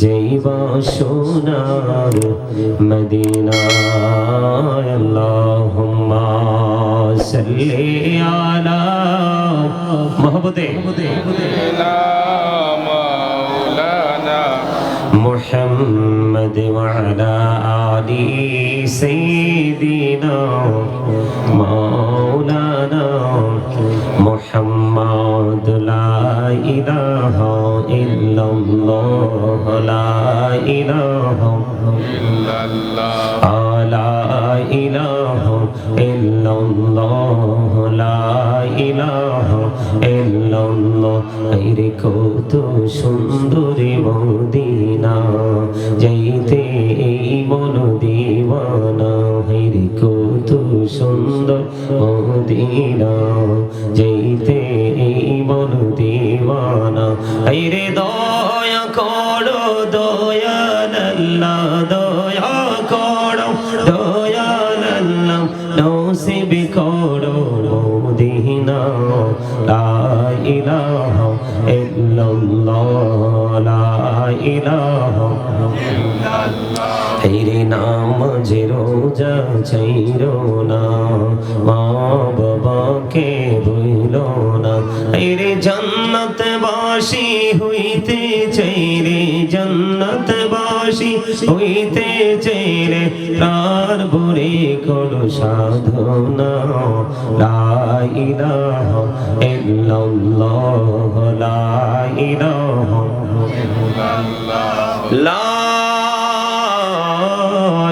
যেইবা সোনার মদিনায় আল্লাহুম্মা সাল্লি আলা মোহাম্মদে مولانا محمد وعلى آل سيدنا مولانا মোহাম্মদ, লা ইলাহা ইল্লাল্লাহ, লা ইলাহা ইল্লাল্লাহ, লা ইলাহা ইল্লাল্লাহ, লা ইলাহা ইল্লাল্লাহ। আইরে কত সুন্দর মদিনা, যাইতে এই মন দিওয়ানা আইরে কত সুন্দর মদিনা যেতে এই মন দিওয়ানা রে দয়া করো দয়াল দয়া করো দয়াল নসিব করো। বোঝা না মা বাবাকে না। জন্নত বাসি হইতে চাই জন্নত বাসি হইতে চাই তার বুড়ি কোন সাধনা না ইলাহা ইল্লাল্লাহ।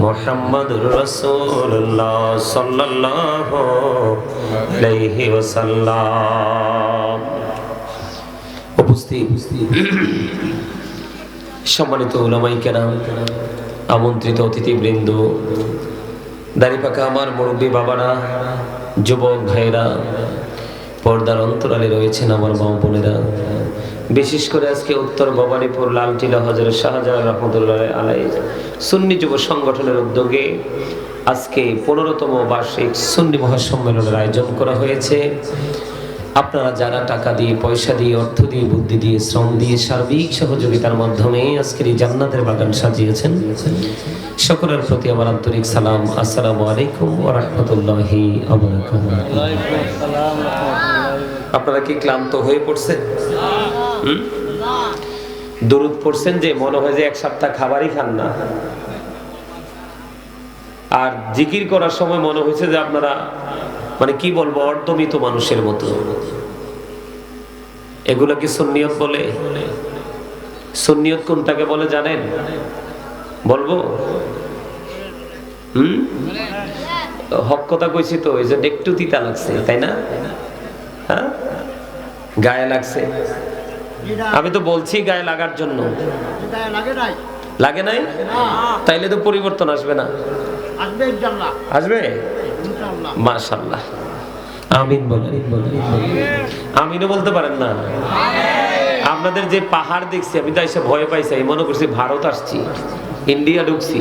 محمد رسول الله صلى الله عليه وسلم উপস্থিত সম্মানিত ওলামাই কেরাম, আমন্ত্রিত অতিথিবৃন্দ, দাড়িপাকা আমার মুরব্বী বাবারা, যুবক ভাইরা পর্দার অন্তরালে রয়েছেন আমার মা বোনেরা। বিশেষ করে আজকে উত্তর ভবানীপুর লালটিলা হজরত শাহজাহান রহমতুল্লাহ আলাই সুন্নি যুব সংগঠনের উদ্যোগে আজকে পনেরোতম বার্ষিক সুন্নি মহাসম্মেলনের আয়োজন করা হয়েছে। আপনারা যারা টাকা দিয়ে, পয়সা দিয়ে, অর্থ দিয়ে, বুদ্ধি দিয়ে, শ্রম দিয়ে সার্বিক সহযোগিতার মাধ্যমে আজকের এই জান্নাতের বাগান সাজিয়েছেন, সকলের প্রতি আমার আন্তরিক সালাম। আসসালামু আলাইকুম ওয়া রাহমাতুল্লাহি ওয়া বারাকাতুহু। আপনারা কি ক্লান্ত হয়ে পড়ছেন? দরুদ পড়ছেন যে মনে হয় যে এক সপ্তাহ খাবারই খান না। আর জিকির করার সময় মনে হয়েছে যে আপনারা মানে কি বলব অর্ধমিত মানুষের মতো। এগুলো কি সুন্নিয়ত বলে? সুন্নিয়ত কোনটাকে বলে জানেন? বলব? হুম? হক কথা কইছি তো এই যে একটু তিতা লাগছে তাই না? হ্যাঁ? গায়ে লাগছে। আমি তো বলছি গায়ে লাগার জন্য। লাগে নাই? তাইলে তো পরিবর্তন আসবে না। আসবে আসবে? মাশাল্লাহ আমিন বলেন। আমিনও বলতে পারেন না। আপনাদের যে পাহাড় দেখছি, আমি তো এসে ভয় পাইছি, আমি মনে করছি ভারত আসছি, ইন্ডিয়া ঢুকছি।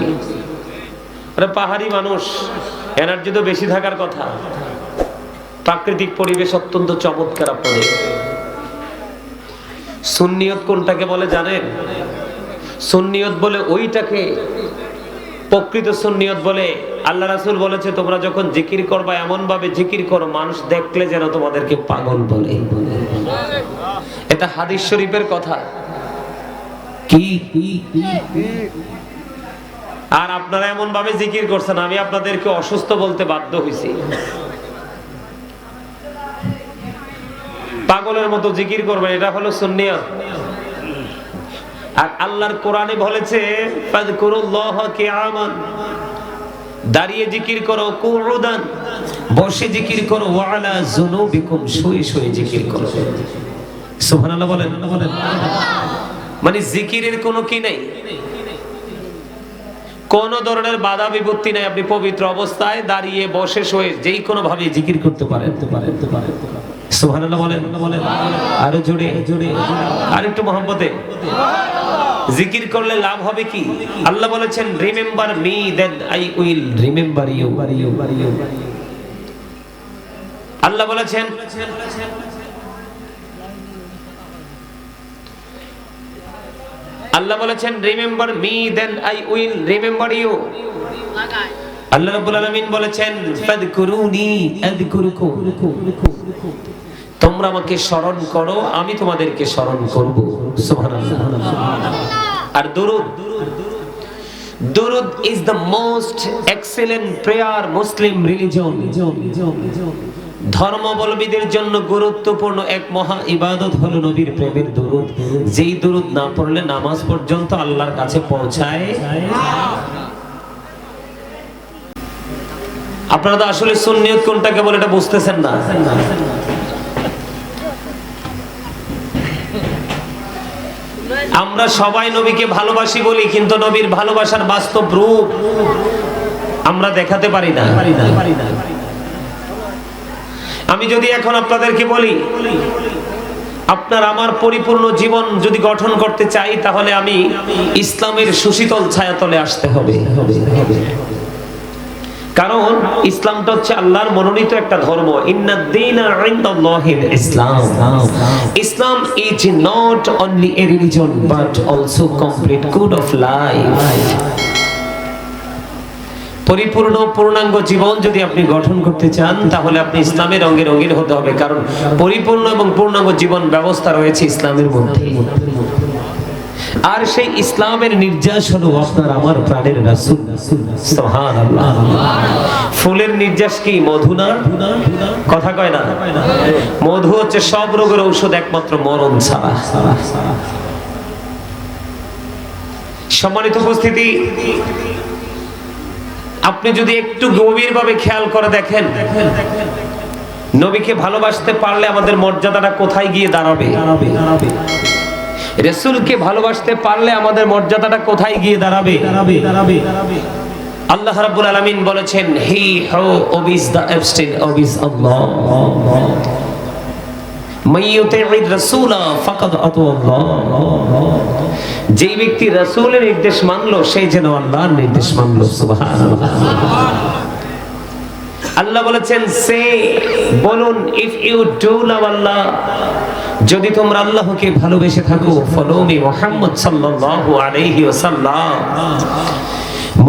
আরে পাহাড়ি মানুষ, এনার্জি তো বেশি থাকার কথা। প্রাকৃতিক পরিবেশ অত্যন্ত চমৎকার আপনাদের। সুন্নিয়ত কোনটাকে বলে জানেন? সুন্নিয়ত বলে ওইটাকে প্রকৃত সুন্নিয়ত বলে আল্লাহ রাসুল বলেছে তোমরা যখন জিকির করবা এমন ভাবে জিকির করো মানুষ দেখলে যেন তোমাদেরকে পাগল বলে। এটা হাদিস শরীফের কথা। কি আর আপনারা এমন ভাবে জিকির করছেন আমি আপনাদেরকে অসুস্থ বলতে বাধ্য হয়েছি পাগলের মতো জিকির করবেন এটা হলো সুন্নিয়া আর আল্লাহর কোরআনে বলেছে দাঁড়িয়ে জিকির করো, কুউদান। বসে জিকির করো, ওয়ালা যুনুবিকুম। শুয়ে শুয়ে জিকির করো। সুবহানাল্লাহ বলেন। বলেন মানে জিকিরের কোনো কি নেই? কোন ধরনের বাধা বিপত্তি নাই। আপনি পবিত্র অবস্থায় দাঁড়িয়ে বসে শুয়ে যেই কোনো ভাবে জিকির করতে পারেন পারেন পারেন। সুবহানাল্লাহ বলেন। বলেন আরও জোরে জোরে। আর একটু মোহাম্মতে জিকির করলে লাভ হবে কি? আল্লাহ বলেছেন remember me then I will remember you Allah বলেছেন আল্লাহ বলেছেন remember me then I will remember you Allah রাব্বুল আলামিন বলেছেন ফাদকুরুনি আযকুরুকুম তোমরা আমাকে স্মরণ করো আমি তোমাদেরকে স্মরণ করব। আর দুরুদ দুরুদ is the most excellent prayer Muslim religion ধর্মাবলম্বীদের জন্য গুরুত্বপূর্ণ এক মহা ইবাদত হলো নবীর প্রেমের দুরুদ। যেই দুরুদ না পড়লে নামাজ পর্যন্ত আল্লাহর কাছে পৌঁছায়। আপনারা তো আসলে সুন্নিয়ত কোনটাকে বলে এটা বুঝতেছেন না। আমরা সবাই নবীকে ভালোবাসি বলি, কিন্তু নবীর ভালোবাসার বাস্তব রূপ আমরা দেখাতে পারি না। আমি যদি এখন আপনাদেরকে বলি, আপনার আমার পরিপূর্ণ জীবন যদি গঠন করতে চাই, তাহলে আমি ইসলামের সুশীতল ছায়াতলে আসতে হবে। কারণ ইসলামটা হচ্ছে আল্লাহর মনোনীত একটা ধর্ম। Islam. Islam is not only a religion but also complete code of life পরিপূর্ণ পূর্ণাঙ্গ জীবন যদি আপনি গঠন করতে চান তাহলে আপনি ইসলামের রঙে রঙিন হতে হবে। কারণ পরিপূর্ণ এবং পূর্ণাঙ্গ জীবন ব্যবস্থা রয়েছে ইসলামের মধ্যে। আর সেই ইসলামের নির্যাস হলো আপনার আমার প্রাণের রাসূল। সুবহানাল্লাহ। ফুলের নির্যাস কি? মধু না? কথা কয় না। মধু হচ্ছে সব রোগের ঔষধ একমাত্র মরণ ছাড়া। সম্মানিত উপস্থিতি, আপনি যদি একটু গভীরভাবে খেয়াল করে দেখেন, নবীকে ভালোবাসতে পারলে আমাদের মর্যাদাটা কোথায় গিয়ে দাঁড়াবে? রসুলকে ভালোবাসতে পারলে আমাদের মর্যাদাটা কোথায় গিয়ে দাঁড়াবে? আল্লাহ রাব্বুল আলামিন বলেছেন, হি হো ওবিস দা ফাকাদ আতু আল্লাহ। যেই ব্যক্তি রাসূলের নির্দেশ মানলো সেই যেন আল্লাহর নির্দেশ মানলো, সুবহানাল্লাহ। আল্লাহ বলেছেন, সে বলুন if you do love Allah যদি তোমরা আল্লাহকে ভালোবেসে থাকো ফলো মি মুহাম্মদ সাল্লাল্লাহু আলাইহি ওয়াসাল্লাম।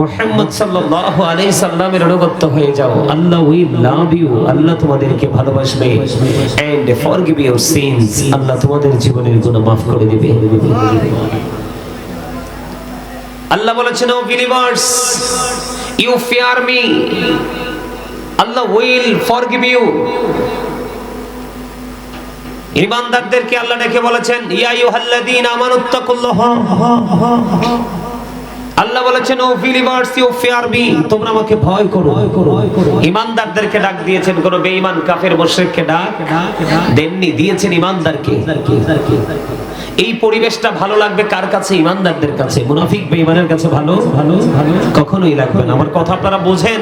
মুহাম্মদ সাল্লাল্লাহু আলাইহি সাল্লামের অনুগত হয়ে যাও। আল্লাহ উই লাভ ইউ আল্লাহ তোমাদেরকে ভালোবাসবে। And forgive your sins Allah তোমাদের জীবনের গুনাহ মাফ করে দিবে। আল্লাহ বলেছেন O believers you fear me Allah will forgive you ইমানদারদেরকে আল্লাহ ডেকে বলেছেন ইয়া আইয়ুহাল্লাযীনা আমানুত্তাকুল্লাহ আল্লাহ বলেছেন O believers you fear me তোমরা আমাকে ভয় করো। ইমানদারদেরকে ডাক দিয়েছেন কোন বেঈমান কাফের মুশরিককে ডাক দেননি দিয়েছেন ইমানদারকে। এই পরিবেশটা ভালো লাগবে কার কাছে? ইমানদারদের কাছে। মুনাফিক বেঈমানের কাছে ভালো? ভালো ভালো। কখনোই লাগবে না। আমার কথা আপনারা বোঝেন?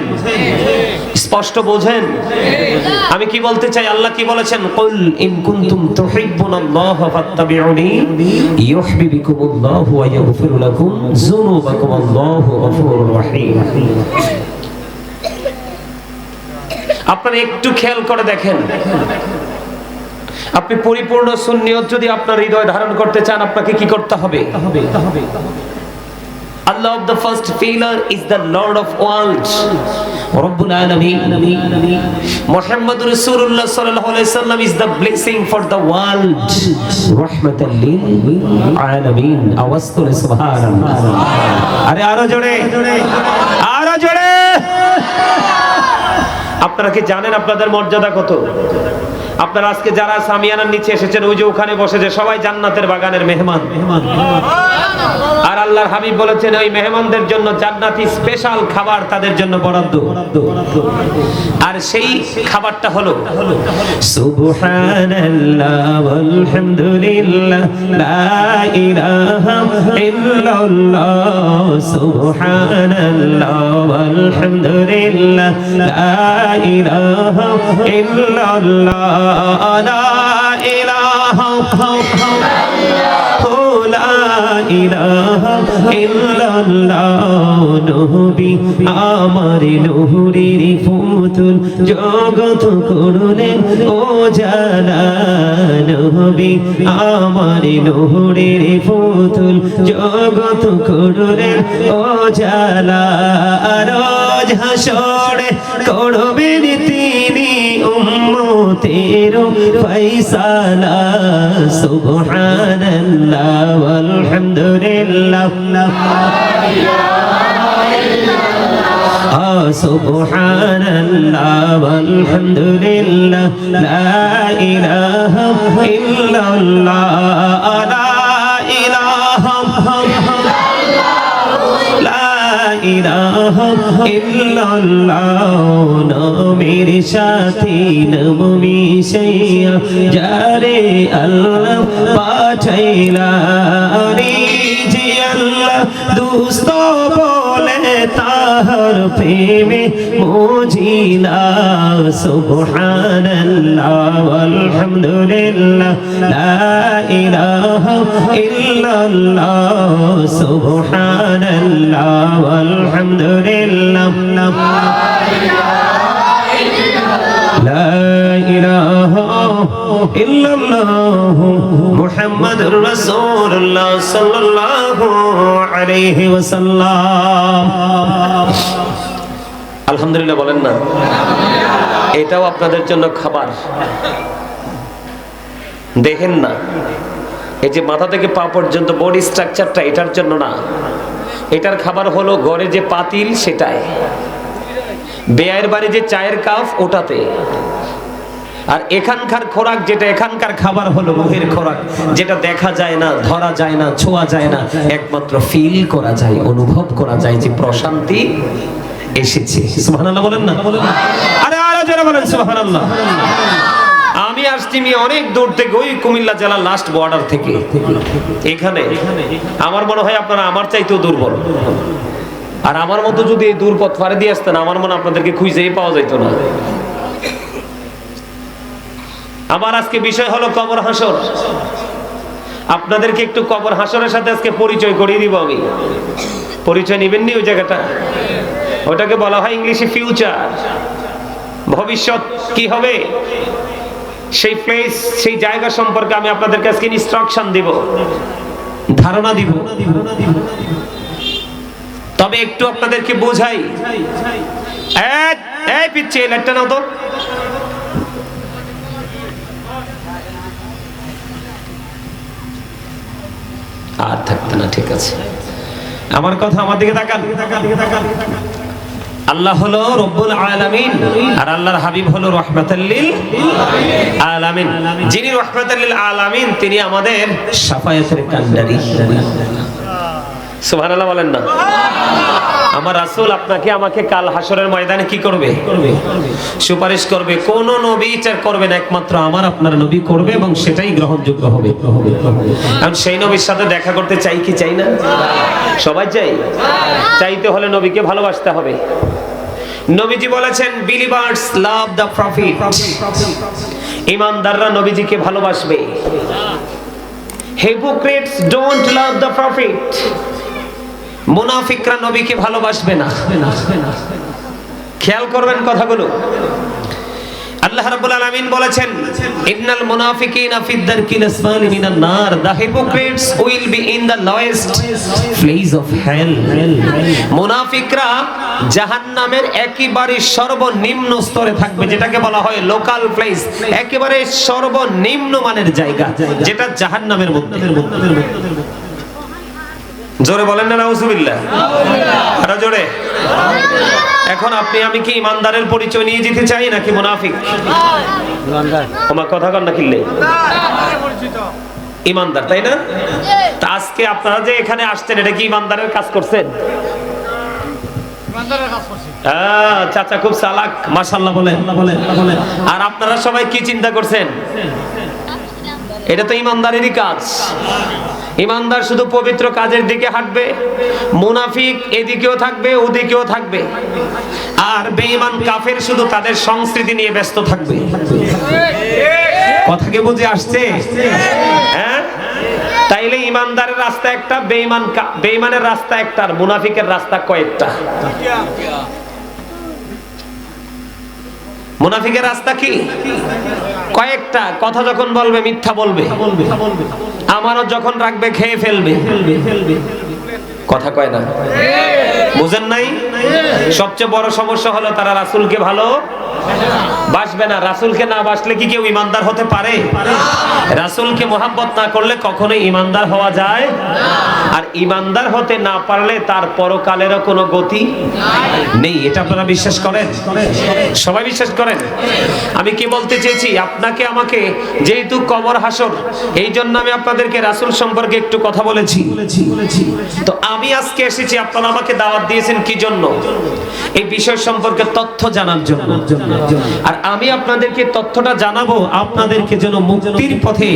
স্পষ্ট বোঝেন? আমি কি বলতে চাই? আল্লাহ কি বলেছেন? কুল ইন কুনতুম তুহিব্বুনাল্লাহ ফাত্তাবিউনি ইউহিব্বুকুমুল্লাহু ওয়া ইয়াগফির লাকুম যুনুবাকুম আল্লাহু আপনারা একটু খেয়াল করে দেখেন। আপনি পরিপূর্ণ সুন্নিয়ত যদি আপনার হৃদয় ধারণ করতে চান, আপনাকে কি করতে হবে? Allah of the first pillar is the lord of worlds রব্বুল আলামিন। সাল্লাম ইজ ফর আওয়াজ আরে আরও আপনারা কি জানেন আপনাদের মর্যাদা কত? আপনারা আজকে যারা সামিয়ানার নিচে এসেছেন, ওই যে ওখানে বসে যে সবাই জান্নাতের বাগানের মেহমান। আর আল্লাহর হাবিব বলেছেন, ওই মেহমানদের জন্য জান্নাতি স্পেশাল খাবার তাদের জন্য বরাদ্দ। আর সেই খাবারটা হলো, সুবহানাল্লাহ আলহামদুলিল্লাহ সুবহানাল্লাহ আলহামদুলিল্লাহ লা ইলাহা ইল্লাল্লাহ। লা ইলাহা লা ইলাহা ইল্লাল্লাহ নবী আমার নূরের ফুতুল জগৎ করলেন ও জালা নবী আমার নূরের ফুতুল জগৎ করলেন ও জালা রোজ হাসরে করবেন তিনি উম্মতের ফয়সালা সুবহানাল্লাহ walhamdulillah آه سبحان الله والحمد لله لا إله إلا الله ইল্লাল্লাহ, নবীর সাথী, নব মিশাইয়া যারে আল্লাহ পাঠাইলা রে যে আল্লাহ, দুস্ত বলে তাহার প্রেমে মোর وسيلا سبحان الله والحمد لله لا إله إلا الله سبحان الله والحمد لله لا إله إلا الله محمد رسول الله صلى الله عليه وسلم আলহামদুলিল্লাহ বলেন না। এটাও আপনাদের জন্য খাবার। দেখেন না, এই যে মাথা থেকে পা পর্যন্ত বডি স্ট্রাকচারটা এটার জন্য না। এটার খাবার হলো ঘরে যে পাতিল, সেটাই। বেয়ের বাড়ি যে চায়ের কাপ, ওটাতে। আর এখানকার খোরাক যেটা, এখানকার খাবার হলো রুহের খোরাক। যেটা দেখা যায় না, ধরা যায় না, ছোঁয়া যায় না, একমাত্র ফিল করা যায়, অনুভব করা যায় যে প্রশান্তি এসেছে। সুবহানাল্লাহ বলেন না। আরে আরও জোরে বলেন সুবহানাল্লাহ। আমি আসছি আমি অনেক দূর থেকে ওই কুমিল্লা জেলার লাস্ট বর্ডার থেকে। এখানে। আমার মনে হয় আপনারা আমার চাইতেও দুর্বল। আর আমার মতো যদি এই দূর পথ পাড়ে দিয়ে আসতেন আমার মনে আপনাদেরকে খুঁজেই পাওয়া যাইতো না। আমার আজকে বিষয় হলো কবর হাসর। আপনাদেরকে একটু কবর হাসরের সাথে আজকে পরিচয় করিয়ে দিব আমি। পরিচয় নেবেন নি ওই জায়গাটা? ওটাকে বলা হয় ইংলিশে ফিউচার ভবিষ্যৎ কি হবে? সেই প্লেস সেই জায়গা সম্পর্কে আমি আপনাদের আজকে ইনস্ট্রাকশন দিব। ধারণা দিব। তবে একটু আপনাদেরকে বোঝাই। এই পিচ্ছে লাইটটা নাও তো। আর থাকতে না, ঠিক আছে। আমার কথা আমার দিকে তাকান। আল্লাহ হলো রব্বুল আলামিন, আর আল্লাহর হাবিব হলো রহমাতাল্লিল আলামিন। যিনি রহমাতাল্লিল আলামিন, তিনি আমাদের সাফায়াতের কান্ডারি সুবহানাল্লাহ বলেন না। আমার রাসূল আপনাকে, আমাকে কাল হাসরের ময়দানে কি করবে? সুপারিশ করবে। কোন নবী বিচার করবে না, একমাত্র আমার, আপনার নবী করবে এবং সেটাই গ্রহণযোগ্য হবে। কারণ সেই নবীর সাথে দেখা করতে চাই কি চাই না? সবাই চাই? চাইতে হলে নবীকে ভালোবাসতে হবে। নবীজি বলেছেন বিলিভার্স লাভ দ্য প্রফিট ইমানদাররা নবীজিকে ভালোবাসবে। Hypocrites don't love the prophet মুনাফিকরা নবীকে ভালোবাসবে না। খেয়াল করবেন কথাগুলো। আল্লাহ রাব্বুল আলামিন বলেছেন, ইন্নাল মুনাফিকিনা ফিদ দারকিল আসফালি মিনান নার। The hypocrites will be in the lowest place of hell মুনাফিকরা জাহান্নামের একেবারে সর্বনিম্ন স্তরে থাকবে, যেটাকে বলা হয় লোকাল প্লেস একেবারে সর্বনিম্ন মানের জায়গা, যেটা জাহান্নামের মধ্যে। জোরে বলেন না নাউজুবিল্লাহ। আরও জোরে। এখন আপনি আমি কি ইমানদারের পরিচয় নিয়ে যেতে চাই নাকি মুনাফিক? আমার কথা কন না কিনলে ইমানদার তাই না? তা আজকে আপনারা যে এখানে আসছেন এটা কি ইমানদারের কাজ করছেন? চাচা খুব চালাক মাশাল্লাহ বলে আর আপনারা সবাই কি চিন্তা করছেন? এটা তো ইমানদারেরই কাজ। ইমানদার শুধু পবিত্র কাজের দিকে হাঁটবে, মুনাফিক এদিকেও থাকবে, ওদিকেও থাকবে। আর বেঈমান কাফের শুধু তাদের সংস্কৃতি নিয়ে ব্যস্ত থাকবে। কথা কি বুঝে আসছে? হ্যাঁ? তাইলে ইমানদারের রাস্তা একটা, বেঈমান বেঈমানের রাস্তা একটা, আর মুনাফিকের রাস্তা কয়েকটা। মুনাফিকের রাস্তা কি? কয়েকটা কথা যখন বলবে, মিথ্যা বলবে। আমারও যখন রাখবে, খেয়ে ফেলবে। কথা কয় না? বুঝেন নাই? সবচেয়ে বড় সমস্যা হলো তারা রাসুলকে ভালো বাসবে না। রাসূলকে না বাসলে কি কেউ ইমানদার হতে পারে? রাসূলকে মোহাব্বত না করলে কখনো ইমানদার হওয়া যায় আর ইমানদার হতে না পারলে তার পরকালেরও কোনো গতি নেই। এটা আপনারা বিশ্বাস করেন? সবাই বিশ্বাস করেন? আমি কি বলতে চেয়েছি? আপনাকে, আমাকে যেহেতু কবর হাসর, এই জন্য আমি আপনাদেরকে রাসূল সম্পর্কে একটু কথা বলেছি। তো আমি আজকে এসেছি, আপনারা আমাকে দাওয়াত দিয়েছেন কি জন্য? এই বিষয় সম্পর্কে তথ্য জানার জন্য। আর আমি আপনাদেরকে তথ্যটা জানাব, আপনাদেরকে যেন মুক্তির পথে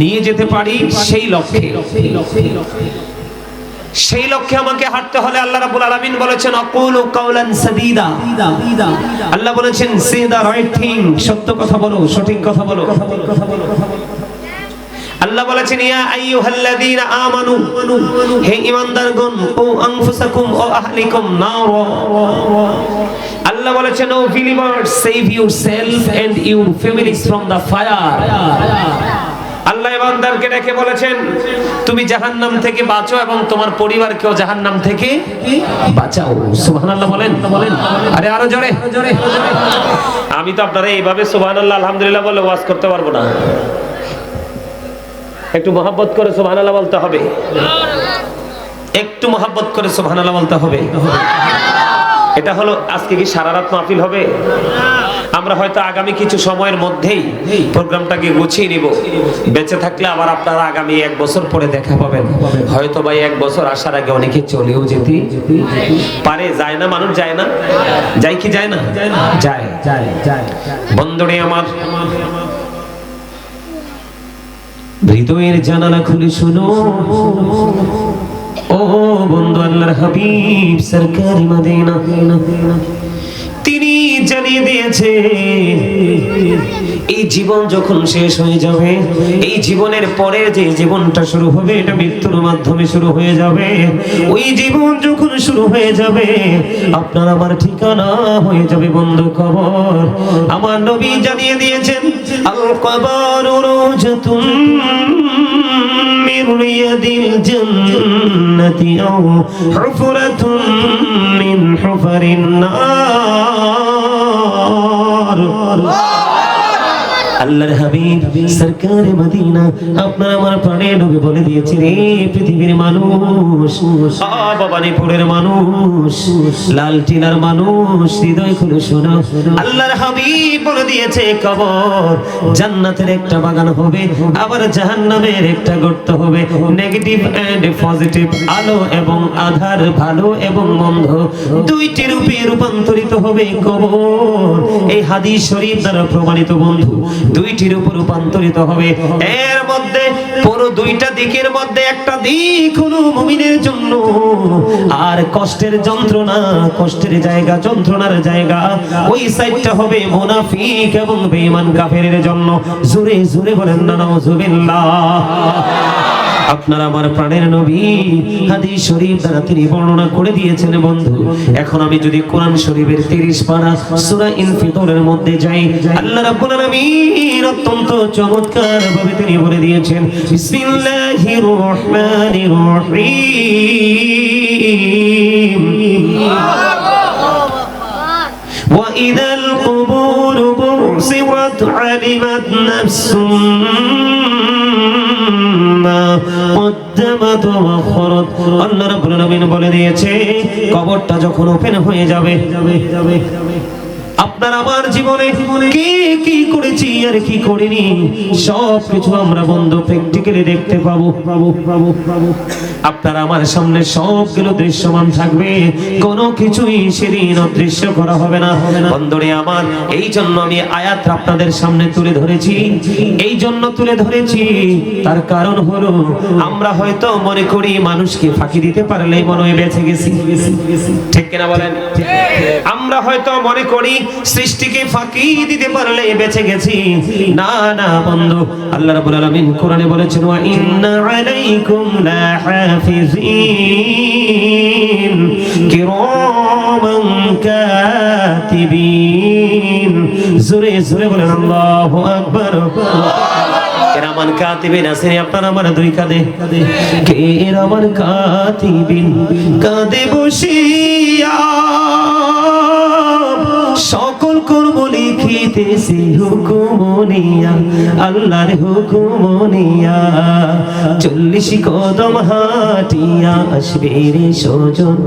নিয়ে যেতে পারি সেই লক্ষ্যে। সেই লক্ষ্যে আমাকে হাঁটতে হলে আল্লাহ রাব্বুল আলামিন বলেছেন আকুলু কাওলান সাদীদা। আল্লাহ বলেছেন সে দা রাইট থিং, সত্য কথা বলো, সঠিক কথা বলো। আল্লাহ বলেছেন, ইয়া আইয়ুহাল্লাযীনা আমানু, হে ঈমানদারগণ, ও আনফুসাকুম ও আহলিকুম নার। আল্লাহ বলেছেন, O believers save yourself and your families from the fire Allah ইমানদারকে ডেকে বলেছেন, তুমি জাহান্নাম থেকে বাঁচো এবং তোমার পরিবারকেও জাহান্নাম থেকে বাঁচাও। সুবহানাল্লাহ বলেন। বলেন আরে, আরও জোরে। আমি তো আপনারা এইভাবে সুবহানাল্লাহ, আলহামদুলিল্লাহ বলে ওয়াজ করতে পারব না। একটু মহাব্বত করে সুবহানাল্লাহ বলতে হবে। একটু মহাব্বত করে সুবহানাল্লাহ বলতে হবে। এটা হলো আজকে কি সারা রাত মাহফিল হবে? আমরা হয়তো আগামী কিছু সময়ের মধ্যেই প্রোগ্রামটাকে গুছিয়ে নিব। বেঁচে থাকলে আবার আপনারা আগামী এক বছর পরে দেখা পাবেন। হয়তো ভাই এক বছর আসার আগে অনেকে চলেও যেতে পারে। যায় না, মানুষ যায় না। যায় কি যায় না? যায়। বন্ধুরে আমার হৃদয়ের জানালা খুলে শুনো। ও বন্ধু আল্লাহর হাবিব সরকারি মদিনা। তিনি জানিয়ে দিয়েছে, এই জীবন যখন শেষ হয়ে যাবে, এই জীবনের পরে যে জীবনটা শুরু হবে, এটা মৃত্যুর মাধ্যমে শুরু হয়ে যাবে। ওই জীবন যখন শুরু হয়ে যাবে, আপনার আমার ঠিকানা হয়ে যাবে বন্ধু কবর। আমার নবী জানিয়ে দিয়েছেন, আল কবর রোজতুম من رياض الجنة أو حفرة من حفر النار. আল্লাহর হাবিব, সরকার মদিনা, আপনার আমার প্রাণে ডুবে বলে দিয়েছে রে পৃথিবীর মানুষ। ভবানীপুরের মানুষ, লাল টিলার মানুষ, হৃদয় খুলে শোনো। আল্লাহর হাবিব বলে দিয়েছে কবর, জান্নাতের একটা বাগান হবে, আবার জাহান্নামের একটা গর্ত হবে। নেগেটিভ এন্ড পজিটিভ আলো এবং আধার ভালো এবং মন্দ, দুইটি রূপে রূপান্তরিত হবে কবর। এই হাদিস শরীফ দ্বারা প্রমাণিত বন্ধু দুইটির উপর রূপান্তরিত হবে। এর মধ্যে পুরো দুইটা দিকের মধ্যে একটা দিক হলো মুমিনের জন্য। আর কষ্টের যন্ত্রণা, কষ্টের জায়গা, যন্ত্রণার জায়গা, ওই সাইডটা হবে মুনাফিক এবং বেঈমান কাফেরের জন্য। জোরে জোরে বলেন না নাউজুবিল্লাহ আপনার আমার প্রাণের নবী হাদিস শরীফ দ্বারা তিনি বর্ণনা করে দিয়েছেন বন্ধু এখন আমি যদি কোরআন শরীফের 30 পারা সূরা ইনফিতরের মধ্যে যাই আল্লাহ রাব্বুল আলামিন অত্যন্ত চমৎকার ভাবে তিনি বলে দিয়েছেন বিসমিল্লাহির রহমানির রহিম وإذا القبور بعثرت علمت نفس ما قدمت وأخرت আল্লাহ রাব্বুল আলামিন বলে দিয়েছে কবরটা যখন ওপেন হয়ে যাবে যাবে যাবে আপনার আমার জীবনে কি কি করেছি আর কি করিনি সব কিছু আমরা বন্ধ প্র্যাকটিক্যালি দেখতে পাবো পাবো পাবো পাবো আপনার আমার সামনে সবগুলো দৃশ্যমান থাকবে। কোনো কিছুই সেদিন অদৃশ্য করা হবে না। বন্ধুরে আমার, এই জন্য আমি আয়াত আপনাদের সামনে তুলে ধরেছি। এই জন্য তুলে ধরেছি। তার কারণ হলো, আমরা হয়তো মনে করি মানুষকে ফাঁকি দিতে পারলেই মনে হয় বেঁচে গেছি। ঠিক কিনা বলেন? আমরা হয়তো মনে করি সৃষ্টিকে ফাঁকি দিতে পারলে বেঁচে গেছি। না না, বন্ধু, আল্লাহ রাব্বুল আলামিন কোরআনে বলেছেন, ওয়া ইন্না আলাইকুম লাহাফিজিন কিরামান কাতিবিন জোরে জোরে বলেন আল্লাহু আকবার কেরামান কাতিবিন আছেন আপনার আমার দুই কাঁধে কেরামান কাতিবিন কাঁধে বসিয়া কর্ম লিখিতেছি হুকুমনিয়া আল্লাহর হুকুমনিয়া চল্লিশ কদম হাটিয়া আসবে রে সজন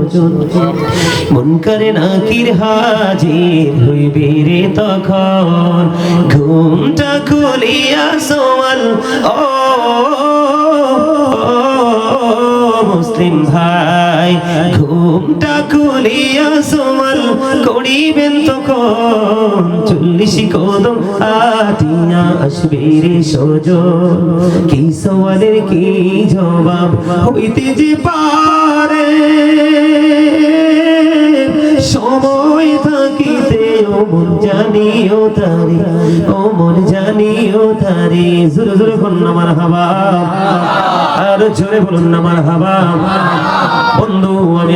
মন করে নাকির হাজির হইবে রে তখন। ঘুমটা খুলিয়া সোয়াল, ও মুসলিম ভাই, ঘুমটা খুলিয়া সোমাল করিবেন তখন। চল্লিশ কদম আতিয়া আসবে রে সজ কি সওয়ালের কি জবাব হইতে যে পারে? সময় থাকিতে ও মন জানিও তারে ও মন জানিও তারে। জোরে জোরে বলুন আমার হাবা। আর জোরে বলুন আমার হাবা।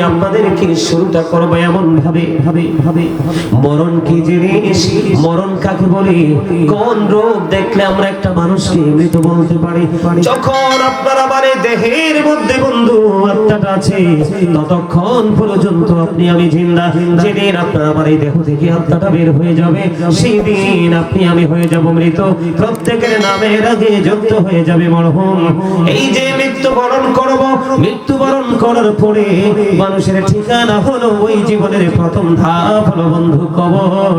আপনাদেরকে শুরুটা করব এমন ভাবে ভাবে ভাবে? মরণ কি জিনিস? মরণ কাকে বলে? কোন রোগ দেখলে আমরা একটা মানুষকে মৃত বলতে পারি? যখন আপনার আমার দেহের মধ্যে বন্ধু আত্মাটা আছে, ততক্ষণ পর্যন্ত আপনি আমি জিন্দা। যেদিন আপনার আমার এই দেহ থেকে আত্মাটা বের হয়ে যাবে সেই দিন আপনি আমি হয়ে যাব মৃত। প্রত্যেকের নামের আগে যুক্ত হয়ে যাবে মরহুম। এই যে মৃত্যুবরণ করব, মৃত্যুবরণ করার পরে মানুষের ঠিকানা হলো ওই জীবনের প্রথম ধাপ, হলো বন্ধু কবর।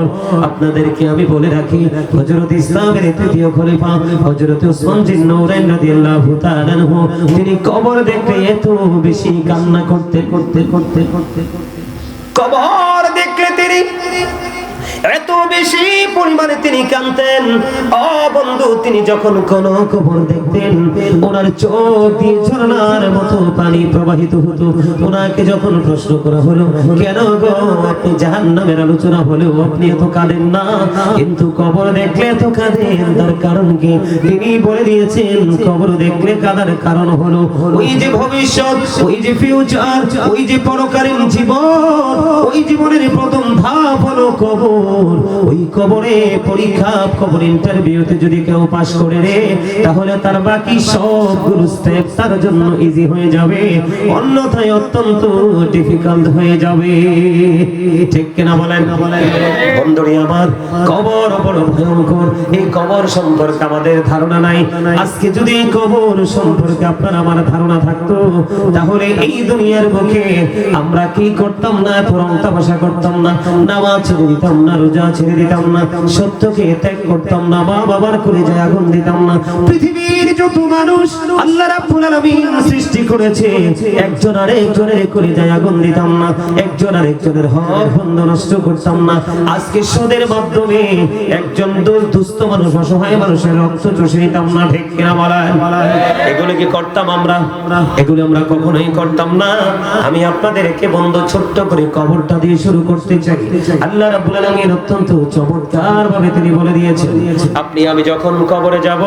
আপনাদেরকে আমি বলে রাখি, হযরত ইসলামের তৃতীয় খলিফা, হযরত উসমান বিন নূরাইন রাদিয়াল্লাহু তাআলা তিনি কবর দেখতে এত বেশি কান্না করতে করতে করতে করতে। কবর দেখলে তিনি এত বেশি পরিমাণে তিনি কানতেন ও বন্ধু, তিনি যখন কোন কবর দেখতেন, ওনার চোখ দিয়ে ঝর্ণার মতো পানি প্রবাহিত হতো। ওনাকে যখন প্রশ্ন করা হলো, কেন গো, আপনি জাহান্নামের আলোচনা হলেও আপনি এত কাঁদেন না? কিন্তু কবর দেখলে এত কাঁদেন, তার কারণ কি? তিনি বলে দিয়েছেন, কবর দেখলে কাদার কারণ হলো ওই যে ভবিষ্যৎ, ওই যে ফিউচার ওই যে পরকালীন জীবন, ওই জীবনের প্রথম ধাপ হলো কবর। ওই কবরে পরীক্ষা, কবর ইন্টারভিউতে যদি কেউ পাশ করে রে, তাহলে তার বাকি সবগুলো স্টেপ তার জন্য ইজি হয়ে যাবে। অন্যথায় অত্যন্ত ডিফিকাল্ট হয়ে যাবে। ঠিক কিনা বলেন? বন্ধুরি আমার, কবর বড় ভয়ঙ্কর। এই কবর সম্পর্কে আমাদের ধারণা নাই। আজকে যদি কবর সম্পর্কে আপনার আমার ধারণা থাকতো, তাহলে এই দুনিয়ার বুকে আমরা কি করতাম না এত রং তামাশা করতাম না, নামাজ দিতাম না রোজা ছেড়ে দিতাম না, সত্যকে ত্যাগ করতাম না মা বাবার করে যায় আগুন দিতাম না। পৃথিবীর যত মানুষ আল্লাহ রাব্বুল আলামিন সৃষ্টি করেছে, একজন আর করে যায় আগুন দিতাম না, একজন আর একজনের হক বন্ধ নষ্ট করতাম না। আজকে সুদের মাধ্যমে একজন দুস্থ মানুষ, অসহায় মানুষের রক্ত চষে নিতাম না, ঠিক কিনা এগুলো কি করতাম আমরা? এগুলো আমরা কখনোই করতাম না। আমি আপনাদেরকে বন্ধ, ছোট্ট করে কবরটা দিয়ে শুরু করতে চাই। আল্লাহ রাব্বুল আলামিন অত্যন্ত চমৎকার ভাবে তিনি বলে দিয়েছেন, আপনি আমি যখন কবরে যাব,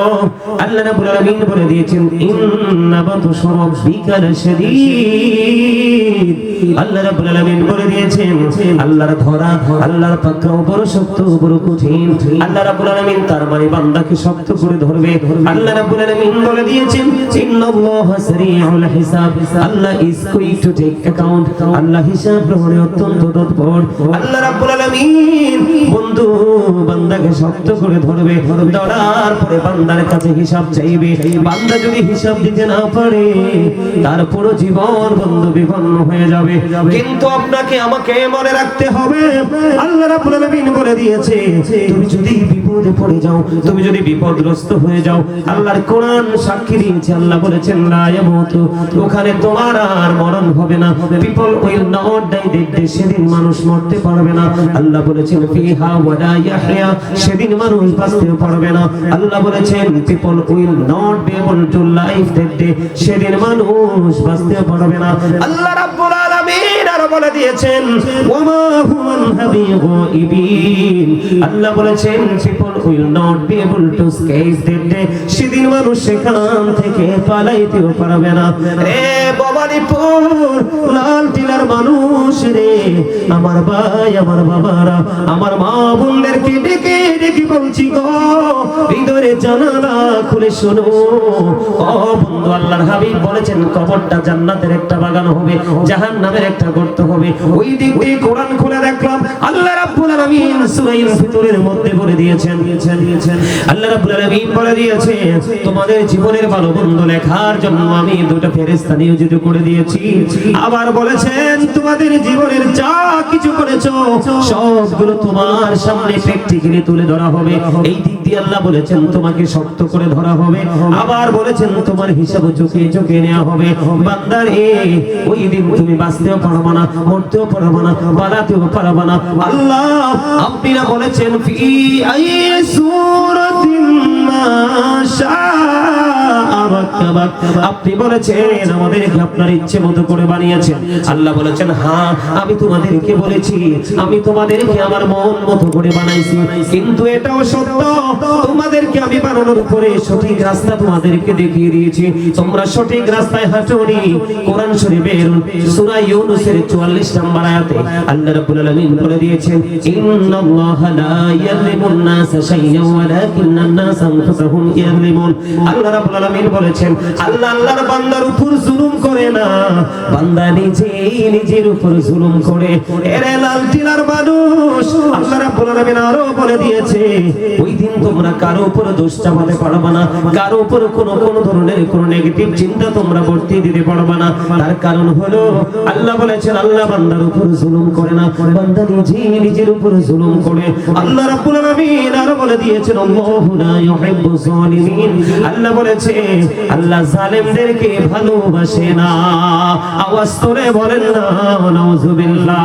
আল্লাহ রাব্বুল আলামিন বলে দিয়েছেন দিয়েছেন, ইন্নাবাতু সরব্বিকাল শাদীদ। আল্লাহ রাব্বুল আলামিন বলে দিয়েছেন, আল্লাহর ধরা, আল্লাহর পাকড়াও বড় শক্ত, বড় কঠিন। আল্লাহ রাব্বুল আলামিন তার মানে বান্দাকে শক্ত করে ধরবে। আল্লাহ রাব্বুল আলামিন বলে দিয়েছেন, ইন্নাল্লাহা সারিউল হিসাব। Allah is quick to take account Allah হিসাব গ্রহণে অত্যন্ত তৎপর। আল্লাহ রাব্বুল আলামিন বন্ধু, বান্দাকে শক্ত করে ধরবে। ধরার পরে বান্দার কাছে হিসাব চাইবে। বান্দা যদি হিসাব দিতে না পারে, তার পুরো জীবন বন্ধু বিপন্ন হয়ে যাবে। কিন্তু আপনাকে আমাকে মনে রাখতে হবে। আল্লাহ রাব্বুল আলামিন বলে দিয়েছে তুমি যদি বিপদে পড়ে যাও। তুমি যদি বিপদগ্রস্ত হয়ে যাও, আল্লাহর কোরআন সাক্ষী দিয়েছে, আল্লাহ বলেছেন, লা ইয়ামুতু। ওখানে তোমার আর মরণ হবে না। পিপল উইল নট দেখতে সেদিন মানুষ মরতে পারবে না। আল্লাহ বলেছেন, ফিহা ওয়ালা ইয়াহইয়া সেদিন মানুষ বাঁচতে পারবে না। আল্লাহ বলেছেন people will not be able to life দেখতে সেদিন মানুষ বাঁচতে পারবে না। আল্লাহ রাব্বুল আলামিন বলে দিয়েছেন আল্লাহ বলেছেন সেদিন মানুষ সেখান থেকে পালাইতেও পারবে না। আমার ভাই, আমার আমার মা বলছি জানালা খুলে আল্লাহর হাবিব বলেছেন, কবরটা জান্নাতের একটা বাগান হবে, জাহান্নামের একটা গর্ত হবে। ওই দিক দিয়ে কোরআন খুলে দেখলাম। আল্লাহ রাব্বুল আলামিন সূরাইল ফিতরের মধ্যে বলে দিয়েছেন। আল্লাহ রাব্বুল আলামিন বলে দিয়েছে, তোমাদের জীবনের ভালো বন্ধু লেখার জন্য আমি দুটো ফেরেশতা নিয়োজিত করে দিয়েছি। আবার বলেছেন, তোমাদের জীবনের যা কিছু করেছ, সবগুলো তোমার সামনে প্র্যাকটিক্যালি তুলে ধরা হবে। এই দিক দিয়ে আল্লাহ বলেছেন, তোমাকে শক্ত করে ধরা হবে। আবার বলেছেন, তোমার হিসাব চোখে চোখে নেওয়া হবে। বান্দারে, ওই দিন তুমি বাঁচতেও পারবে না। মরতেও পারব না বানাতেও পারব না আল্লাহ, আপনি না বলেছেন, ফি আই সূরাতিন মা শাআ রাক্কাবাক। আপনি বলেছেন, আমাদেরকে আপনার ইচ্ছে মতো করে বানিয়েছেন। আল্লাহ বলেছেন হ্যাঁ আমি তোমাদেরকে বলেছি, আমি তোমাদেরকে আমার মন মতো করে বানাইছি। কিন্তু এটাও সত্য, তোমাদেরকে আমি বানানোর উপরে সঠিক রাস্তা তোমাদেরকে দেখিয়ে দিয়েছি। তোমরা সঠিক রাস্তায় হাঁটোনি। কোরআন শরীফের সূরা ইউনূসের 44 নম্বর আয়াতে আল্লাহ রাব্বুল আলামিন বলে দিয়েছেন, ইন্নাল্লাহা লা ইয়াযলিমুন নাসা শাইয়্যান ওয়ালাকিন্নান নাসা আনফুসাহুম ইয়াযলিমুন। আল্লাহ রাব্বুল আলামিন বলেছেন, আল্লাহ আল্লাহর বান্দার উপর জুলুম করে না। বান্দা নিজেই নিজের উপর জুলুম করে। এরে লাল টিলার মানুষ, আল্লাহ রাব্বুল আলামিন আরও বলে দিয়েছে, ওই দিন তোমরা কারও উপর দোষ চাপাতে পারবে না, কারও উপর কোনো কোনো ধরনের কোনো নেগেটিভ চিন্তা তোমরা ভর্তি দিতে পারবে না। তার কারণ হলো, আল্লাহ বলেছেন, আল্লাহ বান্দার উপর জুলুম করে না, বান্দা নিজে নিজের উপর জুলুম করে। আল্লাহ রাব্বুল আলামিন আরও বলে দিয়েছেন, আল্লাহু আল্লাহ বলেছে আল্লাহ জালেমদেরকে ভালোবাসে না। আওয়াজ করে বলেন না নাউজুবিল্লাহ।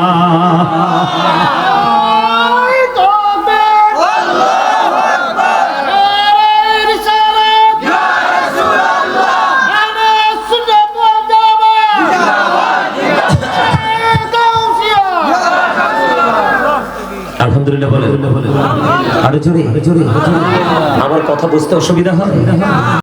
আলহামদুলিল্লাহ বলেন আরও জোরে জোরে জোরে। আমার কথা বুঝতে অসুবিধা হয়?